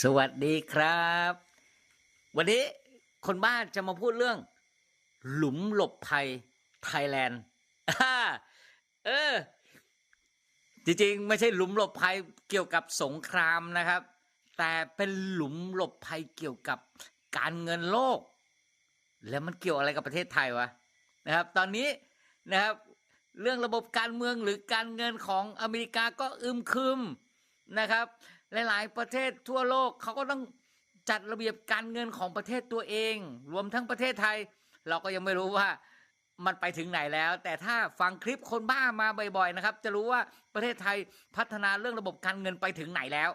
สวัสดีครับ วันนี้คนบ้านจะมาพูดเรื่อง หลุมหลบภัยไทยแลนด์อ่าเออ จริงๆ ไม่ใช่หลุมหลบภัยเกี่ยวกับสงครามนะครับ แต่เป็นหลุมหลบภัยเกี่ยวกับการเงินโลก แล้วมันเกี่ยวอะไรกับประเทศไทยวะนะครับ ตอนนี้นะครับ เรื่องระบบการเมืองหรือการเงินของอเมริกาก็อึมครึมนะครับ หลาย ๆ ประเทศทั่วโลกเขาก็ต้องจัดระเบียบการเงินของประเทศตัวเอง รวมทั้งประเทศไทย เราก็ยังไม่รู้ว่ามันไปถึงไหนแล้ว แต่ถ้าฟังคลิปคนบ้ามาบ่อย ๆ นะครับ จะรู้ว่าประเทศไทยพัฒนาเรื่องระบบการเงินไปถึงไหนแล้ว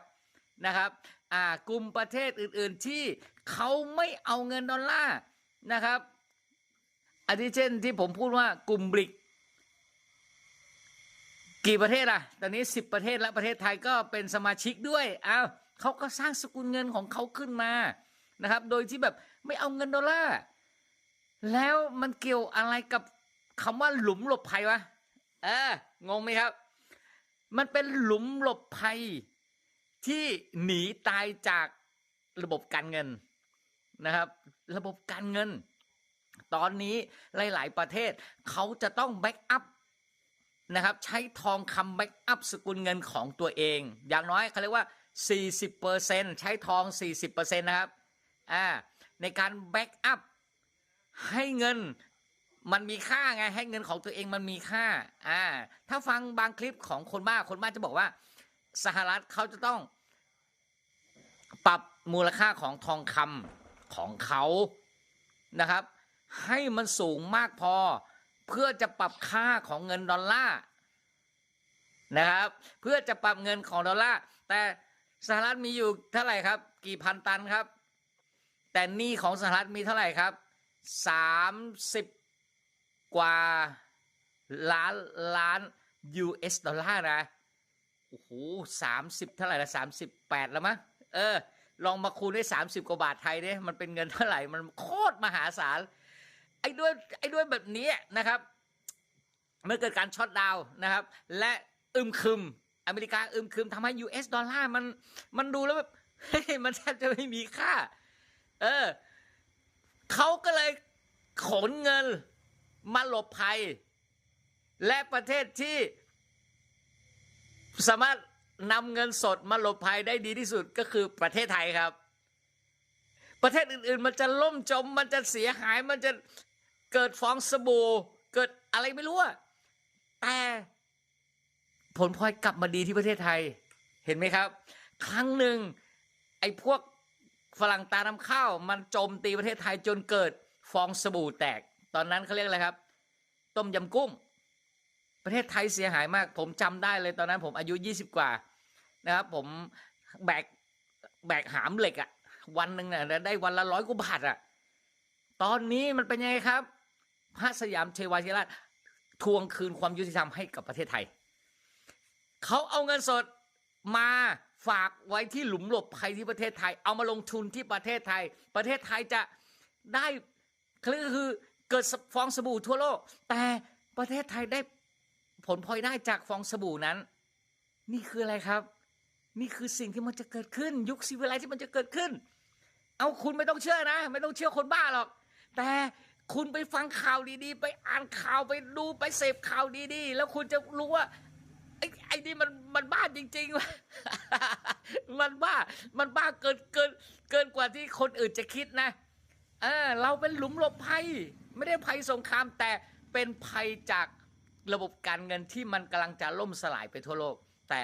นะครับอ่ากลุ่มประเทศอื่น ๆ ที่เขาไม่เอาเงินดอลลาร์นะครับอาทิเช่นที่ผมพูดว่ากลุ่มบริก กี่ประเทศล่ะ ตอนนี้ 10 ประเทศและประเทศไทยก็เป็นสมาชิกด้วยอ้าวเขาก็สร้างสกุลเงินของเขาขึ้นมานะครับ โดยที่แบบไม่เอาเงินดอลลาร์แล้วมันเกี่ยวอะไรกับคำว่าหลุมหลบภัยวะเอองงไหมครับ มันเป็นหลุมหลบภัยที่หนีตายจากระบบการเงินนะครับ ระบบการเงิน ตอนนี้หลาย ๆ ประเทศเขาจะต้องแบ็กอัพ นะครับใช้ทองคำแบ็กอัพสกุลเงินของตัวเอง อย่างน้อยเขาเรียกว่า 40%ใช้ทอง 40%นะครับอ่าในการแบ็กอัพให้เงินมันมีค่าไงให้เงินของตัวเองมันมีค่าอ่าถ้าฟังบางคลิปของคนบ้าคนบ้าจะบอกว่าสหรัฐเขาจะต้องปรับมูลค่าของทองคำของเขานะครับ ให้มันสูงมากพอ เพื่อจะปรับค่าของเงินดอลลาร์นะครับ เพื่อจะปรับเงินของดอลลาร์แต่สหรัฐมีอยู่เท่าไหร่ครับ กี่พันตันครับ แต่หนี้ของสหรัฐมีเท่าไหร่ครับสามสิบกว่าล้านล้าน US ดอลลาร์นะโอ้โหสามสิบเท่าไหร่ละสามสิบแปดแล้วมั้งเออ ลองมาคูณด้วยสามสิบกว่าบาทไทยเนี่ยมันเป็นเงินเท่าไหร่ มันโคตรมหาศาล ไอ้ด้วยไอ้ด้วยแบบนี้นะครับเมื่อเกิดการช็อตดาวนะครับ และอึมครึมอเมริกาอึมครึมทำให้ US ดอลลาร์มันมันดูแล้วแบบมันแทบจะไม่มีค่า เออเขาก็เลยขนเงินมาหลบภัย และประเทศที่สามารถนำเงินสดมาหลบภัยได้ดีที่สุดก็คือประเทศไทยครับ ประเทศอื่นๆ มันจะล่มจม มันจะเสียหายมันจะ เกิดฟองสบู่เกิดอะไรไม่รู้อะแต่ผลพลอยกลับมาดีที่ประเทศไทย เห็นไหมครับ ครั้งหนึ่งไอ้พวกฝรั่งตาน้ำข้าวมันโจมตีประเทศไทยจนเกิดฟองสบู่แตก ตอนนั้นเขาเรียกอะไรครับ ต้มยำกุ้ง ประเทศไทยเสียหายมาก ผมจำได้เลยตอนนั้นผมอายุ 20 กว่านะครับ ผมแบกแบกหามเหล็กอะวันหนึ่งเนี่ยได้วันละร้อยกว่าบาทอะตอนนี้มันเป็นยังไงครับ พระสยามเทวาธิราชทวงคืนความยุติธรรมให้กับประเทศไทย เขาเอาเงินสดมาฝากไว้ที่หลุมหลบภัยที่ประเทศไทย เอามาลงทุนที่ประเทศไทย ประเทศไทยจะได้คือเกิดฟองสบู่ทั่วโลก แต่ประเทศไทยได้ผลพลอยได้จากฟองสบู่นั้น นี่คืออะไรครับ นี่คือสิ่งที่มันจะเกิดขึ้น ยุคซีวิไลที่มันจะเกิดขึ้น เอาคุณไม่ต้องเชื่อนะ ไม่ต้องเชื่อคนบ้าหรอก แต่ คุณไปฟังข่าวดีๆ ไปอ่านข่าวไปดูไปเสพข่าวดีๆ แล้วคุณจะรู้ว่าไอ้ไอ้นี่มันมันบ้าจริงๆวะมันบ้า มันบ้าเกินเกินเกินกว่าที่คนอื่นจะคิดนะ เออ เราเป็นหลุมหลบภัย ไม่ได้ภัยสงครามแต่เป็นภัยจากระบบการเงินที่มันกำลังจะล่มสลายไปทั่วโลก แต่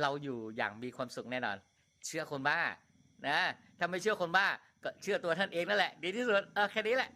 เราอยู่อย่างมีความสุขแน่นอน เชื่อคนบ้านะถ้าไม่เชื่อคนบ้าก็เชื่อตัวท่านเองนั่นแหละ ดีที่สุดเออแค่นี้แหละ